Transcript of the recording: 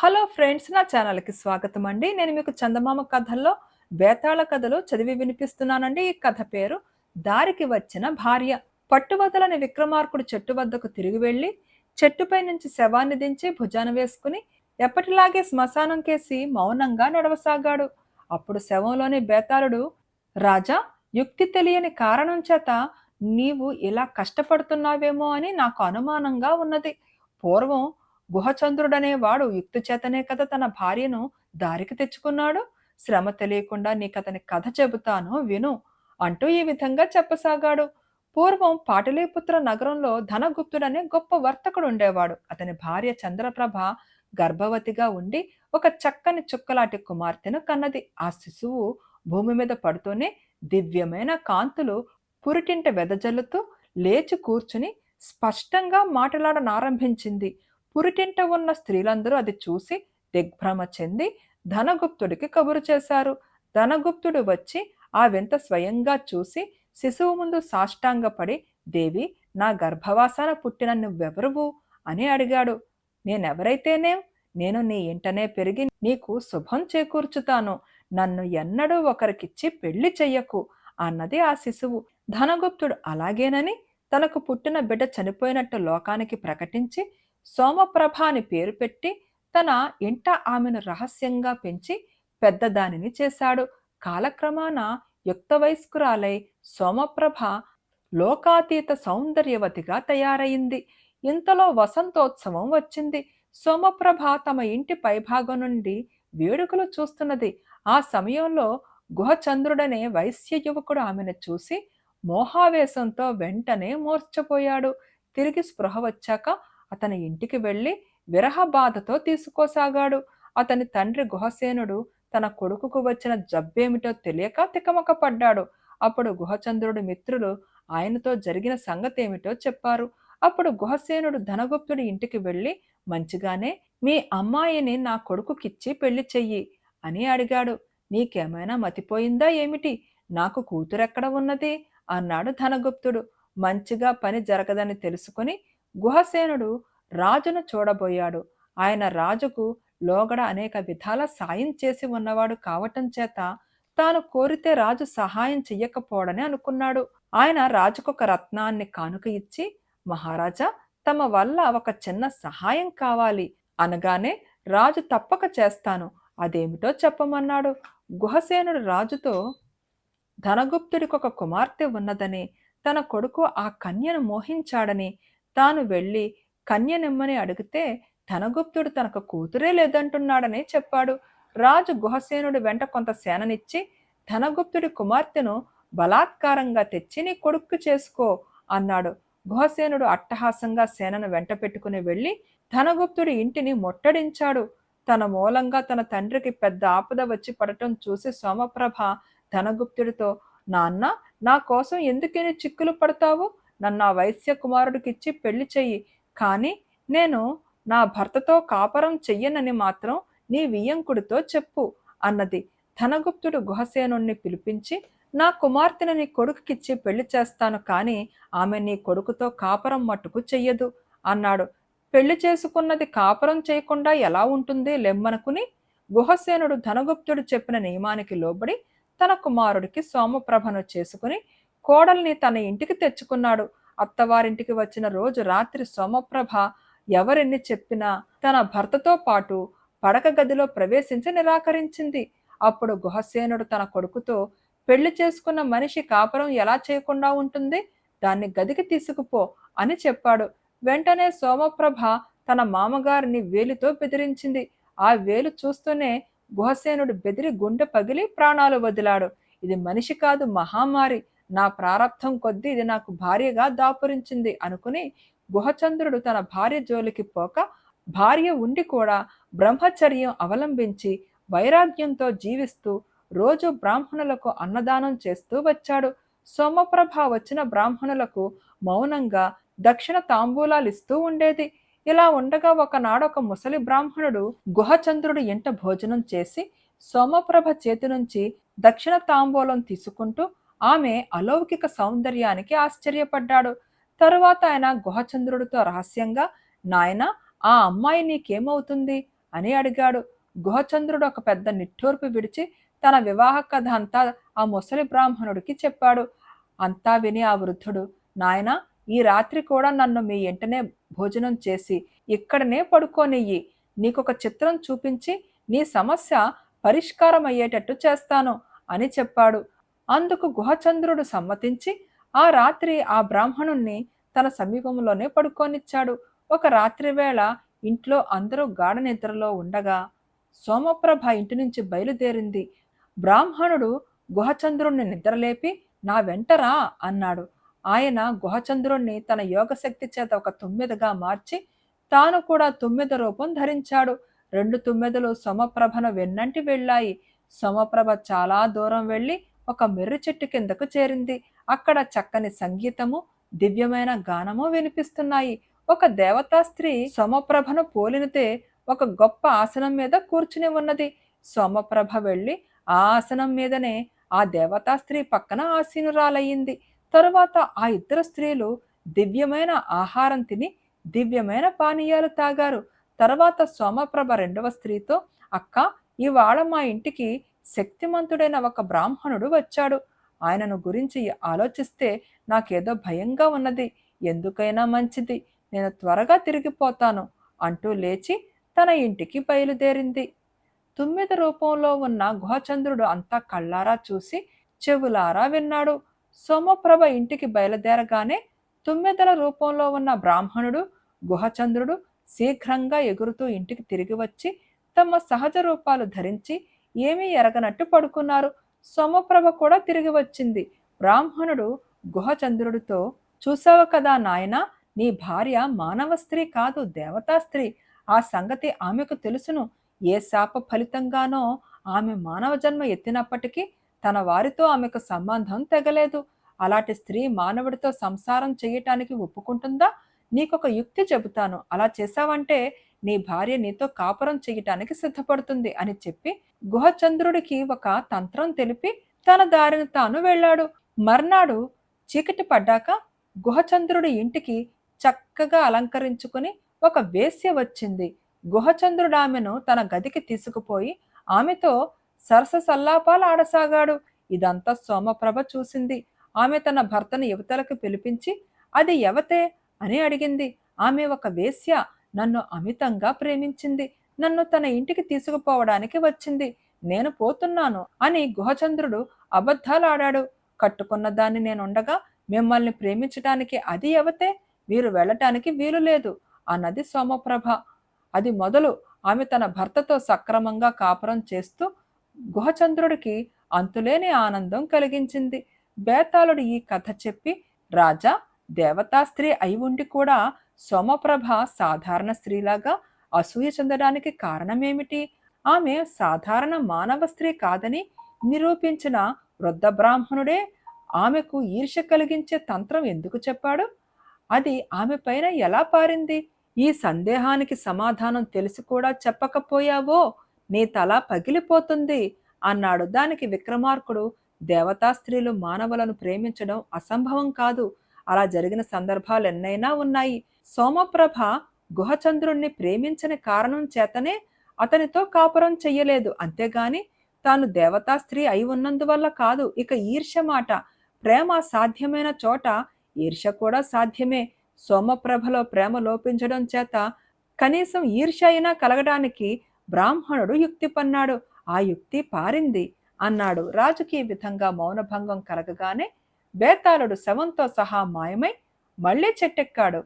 Hello friends నా ఛానల్కి స్వాగతం అండి. నేను మీకు చందమామ కథల్లో బేతాళ కథలు చదివి వినిపిస్తున్నానండి. ఈ కథ పేరు దారికి వచ్చిన భార్య. పట్టువదలని విక్రమార్కుడు చెట్టు వద్దకు తిరిగి వెళ్ళి చెట్టుపై నుంచి శవాన్ని దించి భుజాన వేసుకుని ఎప్పటిలాగే శ్మశానం కేసి మౌనంగా నడవసాగాడు. అప్పుడు శవంలోని బేతాళుడు రాజా యుక్తి తెలియని కారణం చేత నీవు ఇలా కష్టపడుతున్నావేమో అని నాకు అనుమానంగా ఉన్నది. పూర్వం గుహచంద్రుడనేవాడు యుక్తి చేతనే కదా తన భార్యను దారికి తెచ్చుకున్నాడు? శ్రమ తెలియకుండా నీకతని కథ చెబుతాను విను అంటూ ఈ విధంగా చెప్పసాగాడు. పూర్వం పాటలీపుత్ర నగరంలో ధనగుప్తుడనే గొప్ప వర్తకుడు ఉండేవాడు అతని భార్య చంద్రప్రభ గర్భవతిగా ఉండి ఒక చక్కని చుక్కలాటి కుమార్తెను కన్నది. ఆ శిశువు భూమి మీద పడుతూనే దివ్యమైన కాంతులు పురిటింట వెదజల్లుతూ లేచి కూర్చుని స్పష్టంగా మాట్లాడనారంభించింది. పురిటింట ఉన్న స్త్రీలందరూ అది చూసి దిగ్భ్రమ చెంది ధనగుప్తుడికి కబురు చేశారు. ధనగుప్తుడు వచ్చి ఆ వింత స్వయంగా చూసి శిశువు ముందు సాష్టాంగపడి దేవి నా గర్భవాసాన పుట్టిన నువ్వెవరువు? అని అడిగాడు. నేనెవరైతేనేం? నేను నీ ఇంటనే పెరిగి నీకు శుభం చేకూర్చుతాను. నన్ను ఎన్నడూ ఒకరికిచ్చి పెళ్ళి చెయ్యకు అన్నది ఆ శిశువు. ధనగుప్తుడు అలాగేనని తనకు పుట్టిన బిడ్డ చనిపోయినట్టు లోకానికి ప్రకటించి సోమప్రభ అని పేరు పెట్టి తన ఇంట ఆమెను రహస్యంగా పెంచి పెద్దదానిని చేశాడు. కాలక్రమాన యుక్త వయస్కురాలై సోమప్రభ లోకాతీత సౌందర్యవతిగా తయారైంది ఇంతలో వసంతోత్సవం వచ్చింది. సోమప్రభ తమ ఇంటి పైభాగం నుండి వేడుకలు చూస్తున్నది. ఆ సమయంలో గుహచంద్రుడనే వైశ్య యువకుడు ఆమెను చూసి మోహావేశంతో వెంటనే మూర్చపోయాడు తిరిగి స్పృహ వచ్చాక అతని ఇంటికి వెళ్ళి విరహ బాధతో తీసుకోసాగాడు. అతని తండ్రి గుహసేనుడు తన కొడుకుకు వచ్చిన జబ్బేమిటో తెలియక తికమక పడ్డాడు. అప్పుడు గుహచంద్రుడి మిత్రులు ఆయనతో జరిగిన సంగతేమిటో చెప్పారు. అప్పుడు గుహసేనుడు ధనగుప్తుడి ఇంటికి వెళ్ళి మంచిగానే మీ అమ్మాయిని నా కొడుకుకిచ్చి పెళ్ళి చెయ్యి అని అడిగాడు. నీకేమైనా మతిపోయిందా ఏమిటి? నాకు కూతురెక్కడ ఉన్నది? అన్నాడు ధనగుప్తుడు. మంచిగా పని జరగదని తెలుసుకుని గుహసేనుడు రాజును చూడబోయాడు. ఆయన రాజుకు లోగడ అనేక విధాల సాయం చేసి ఉన్నవాడు కావటం చేత తాను కోరితే రాజు సహాయం చెయ్యకపోవడని అనుకున్నాడు. ఆయన రాజుకొక రత్నాన్ని కానుక ఇచ్చి మహారాజా తమ వల్ల ఒక చిన్న సహాయం కావాలి. అనగానే రాజు తప్పక చేస్తాను. అదేమిటో చెప్పమన్నాడు. గుహసేనుడు రాజుతో ధనగుప్తుడికి ఒక కుమార్తె ఉన్నదని తన కొడుకు ఆ కన్యను మోహించాడని తాను వెళ్ళి కన్యనిమ్మని అడిగితే ధనగుప్తుడు తనకు కూతురే లేదంటున్నాడని చెప్పాడు. రాజు గుహసేనుడి వెంట కొంత సేననిచ్చి ధనగుప్తుడి కుమార్తెను బలాత్కారంగా తెచ్చి నీ కొడుక్కు చేసుకో అన్నాడు. గుహసేనుడు అట్టహాసంగా సేనను వెంట పెట్టుకుని వెళ్ళి ధనగుప్తుడి ఇంటిని ముట్టడించాడు. తన మూలంగా తన తండ్రికి పెద్ద ఆపద వచ్చి పడటం చూసి సోమప్రభ ధనగుప్తుడితో నాన్న నా కోసం ఎందుకని చిక్కులు పడతావు? నన్ను ఆ వైశ్య కుమారుడికిచ్చి పెళ్ళి చెయ్యి. కానీ నేను నా భర్తతో కాపరం చెయ్యనని మాత్రం నీ వియ్యంకుడితో చెప్పు అన్నది ధనగుప్తుడు గుహసేనుణ్ణి పిలిపించి నా కుమార్తెను నీ కొడుకుకిచ్చి పెళ్ళి చేస్తాను కానీ ఆమె నీ కొడుకుతో కాపరం మట్టుకు చెయ్యదు అన్నాడు. పెళ్ళి చేసుకున్నది కాపరం చేయకుండా ఎలా ఉంటుంది లెమ్మనుకుని? గుహసేనుడు ధనగుప్తుడు చెప్పిన నియమానికి లోబడి తన కుమారుడికి సోమప్రభను చేసుకుని కోడల్ని తన ఇంటికి తెచ్చుకున్నాడు. అత్తవారింటికి వచ్చిన రోజు రాత్రి సోమప్రభ ఎవరెన్ని చెప్పినా తన భర్తతో పాటు పడక గదిలో ప్రవేశించి నిరాకరించింది. అప్పుడు గుహసేనుడు తన కొడుకుతో పెళ్ళి చేసుకున్న మనిషి కాపురం ఎలా చేయకుండా ఉంటుంది? దాన్ని గదికి తీసుకుపో అని చెప్పాడు. వెంటనే సోమప్రభ తన మామగారిని వేలితో బెదిరించింది. ఆ వేలు చూస్తూనే గుహసేనుడు బెదిరి గుండె పగిలి ప్రాణాలు వదిలాడు. ఇది మనిషి కాదు మహామారి. నా ప్రారంధం కొద్దీ ఇది నాకు భార్యగా దాపురించింది అనుకుని గుహచంద్రుడు తన భార్య జోలికి పోక భార్య ఉండి కూడా బ్రహ్మచర్యం అవలంబించి వైరాగ్యంతో జీవిస్తూ రోజు బ్రాహ్మణులకు అన్నదానం చేస్తూ వచ్చాడు. సోమప్రభ వచ్చిన బ్రాహ్మణులకు మౌనంగా దక్షిణ తాంబూలాలు ఇస్తూ ఉండేది. ఇలా ఉండగా ఒకనాడొక ముసలి బ్రాహ్మణుడు గుహచంద్రుడు ఇంట భోజనం చేసి సోమప్రభ చేతి నుంచి దక్షిణ తాంబూలం తీసుకుంటూ ఆమె అలౌకిక సౌందర్యానికి ఆశ్చర్యపడ్డాడు. తరువాత ఆయన గుహచంద్రుడితో రహస్యంగా నాయన ఆ అమ్మాయి నీకేమవుతుంది? అని అడిగాడు. గుహచంద్రుడు ఒక పెద్ద నిట్టూర్పు విడిచి తన వివాహ కథ అంతా ఆ ముసలి బ్రాహ్మణుడికి చెప్పాడు. అంతా విని ఆ వృద్ధుడు నాయన ఈ రాత్రి కూడా నన్ను మీ ఇంటనే భోజనం చేసి ఇక్కడనే పడుకోనియ్యి. నీకొక చిత్రం చూపించి నీ సమస్య పరిష్కారం అయ్యేటట్టు చేస్తాను అని చెప్పాడు. అందుకు గుహచంద్రుడు సమ్మతించి ఆ రాత్రి ఆ బ్రాహ్మణుణ్ణి తన సమీపంలోనే పడుకోనిచ్చాడు. ఒక రాత్రి వేళ ఇంట్లో అందరూ గాఢ నిద్రలో ఉండగా సోమప్రభ ఇంటి నుంచి బయలుదేరింది. బ్రాహ్మణుడు గుహచంద్రుణ్ణి నిద్రలేపి నా వెంటరా అన్నాడు. ఆయన గుహచంద్రుణ్ణి తన యోగశక్తి చేత ఒక తుమ్మెదగా మార్చి తాను కూడా తుమ్మెద రూపం ధరించాడు. రెండు తుమ్మెదలు సోమప్రభను వెన్నంటి వెళ్ళాయి. సోమప్రభ చాలా దూరం వెళ్ళి ఒక మెర్రి చెట్టు కిందకు చేరింది. అక్కడ చక్కని సంగీతము దివ్యమైన గానము వినిపిస్తున్నాయి. ఒక దేవతా స్త్రీ సోమప్రభను పోలినితే ఒక గొప్ప ఆసనం మీద కూర్చుని ఉన్నది. సోమప్రభ వెళ్ళి ఆ ఆసనం మీదనే ఆ దేవతా స్త్రీ పక్కన ఆసీనురాలయ్యింది. తరువాత ఆ ఇద్దరు స్త్రీలు దివ్యమైన ఆహారం తిని దివ్యమైన పానీయాలు తాగారు. తర్వాత సోమప్రభ రెండవ స్త్రీతో అక్క ఇవాళ మా ఇంటికి శక్తిమంతుడైన ఒక బ్రాహ్మణుడు వచ్చాడు. ఆయనను గురించి ఆలోచిస్తే నాకేదో భయంగా ఉన్నది. ఎందుకైనా మంచిది. నేను త్వరగా తిరిగిపోతాను అంటూ లేచి తన ఇంటికి బయలుదేరింది. తుమ్మిద రూపంలో ఉన్న గుహచంద్రుడు అంతా కళ్ళారా చూసి చెవులారా విన్నాడు. సోమప్రభ ఇంటికి బయలుదేరగానే తుమ్మెదల రూపంలో ఉన్న బ్రాహ్మణుడు గుహచంద్రుడు శీఘ్రంగా ఎగురుతూ ఇంటికి తిరిగి వచ్చి తమ సహజ రూపాలు ధరించి ఏమీ ఎరగనట్టు పడుకున్నారు. సోమప్రభ కూడా తిరిగి వచ్చింది. బ్రాహ్మణుడు గుహచంద్రుడితో చూసావు కదా నాయన నీ భార్య మానవ స్త్రీ కాదు దేవతా స్త్రీ. ఆ సంగతి ఆమెకు తెలుసును. ఏ శాప ఫలితంగానో ఆమె మానవ జన్మ ఎత్తినప్పటికీ తన వారితో ఆమెకు సంబంధం తెగలేదు. అలాంటి స్త్రీ మానవుడితో సంసారం చేయటానికి ఒప్పుకుంటుందా? నీకొక యుక్తి చెబుతాను. అలా చేశావంటే నీ భార్య నీతో కాపురం చేయటానికి సిద్ధపడుతుంది అని చెప్పి గుహచంద్రుడికి ఒక తంత్రం తెలిపి తన దారిని తాను వెళ్ళాడు. మర్నాడు చీకటి పడ్డాక గుహచంద్రుడి ఇంటికి చక్కగా అలంకరించుకుని ఒక వేశ్య వచ్చింది. గుహచంద్రుడు ఆమెను తన గదికి తీసుకుపోయి ఆమెతో సరస సల్లాపాలు ఆడసాగాడు. ఇదంతా సోమప్రభ చూసింది. ఆమె తన భర్తను యువతలకు పిలిపించి అది ఎవతే? అని అడిగింది. ఆమె ఒక వేశ్య నన్ను అమితంగా ప్రేమించింది. నన్ను తన ఇంటికి తీసుకుపోవడానికి వచ్చింది. నేను పోతున్నాను అని గుహచంద్రుడు అబద్ధాలాడాడు. కట్టుకున్న దాన్ని నేనుండగా మిమ్మల్ని ప్రేమించటానికి అది ఎవతే? మీరు వెళ్ళటానికి వీలు లేదు అన్నది సోమప్రభ. అది మొదలు ఆమె తన భర్తతో సక్రమంగా కాపురం చేస్తూ గుహచంద్రుడికి అంతులేని ఆనందం కలిగించింది. బేతాళుడు ఈ కథ చెప్పి రాజా దేవతా స్త్రీ అయి ఉండి కూడా సోమప్రభ సాధారణ స్త్రీలాగా అసూయ చెందడానికి కారణమేమిటి? ఆమె సాధారణ మానవ స్త్రీ కాదని నిరూపించిన వృద్ధ బ్రాహ్మణుడే ఆమెకు ఈర్ష్య కలిగించే తంత్రం ఎందుకు చెప్పాడు? అది ఆమె పైన ఎలా పారింది? ఈ సందేహానికి సమాధానం తెలిసి కూడా చెప్పకపోయావో నీ తల పగిలిపోతుంది అన్నాడు. దానికి విక్రమార్కుడు దేవతా స్త్రీలు మానవులను ప్రేమించడం అసంభవం కాదు. అలా జరిగిన సందర్భాలు ఎన్నైనా ఉన్నాయి. సోమప్రభ గుహచంద్రుణ్ణి ప్రేమించని కారణం చేతనే అతనితో కాపురం చెయ్యలేదు. అంతేగాని తాను దేవతా స్త్రీ అయి ఉన్నందువల్ల కాదు. ఇక ఈర్ష్య మాట ప్రేమ సాధ్యమైన చోట ఈర్ష్య కూడా సాధ్యమే. సోమప్రభలో ప్రేమ లోపించడం చేత కనీసం ఈర్ష్య అయినా కలగడానికి బ్రాహ్మణుడు యుక్తి పన్నాడు. ఆ యుక్తి పారింది అన్నాడు. రాజుకి ఈ విధంగా మౌనభంగం కలగగానే బేతాళుడు శవంతో సహా మాయమై మళ్ళీ చెట్టెక్కాడు.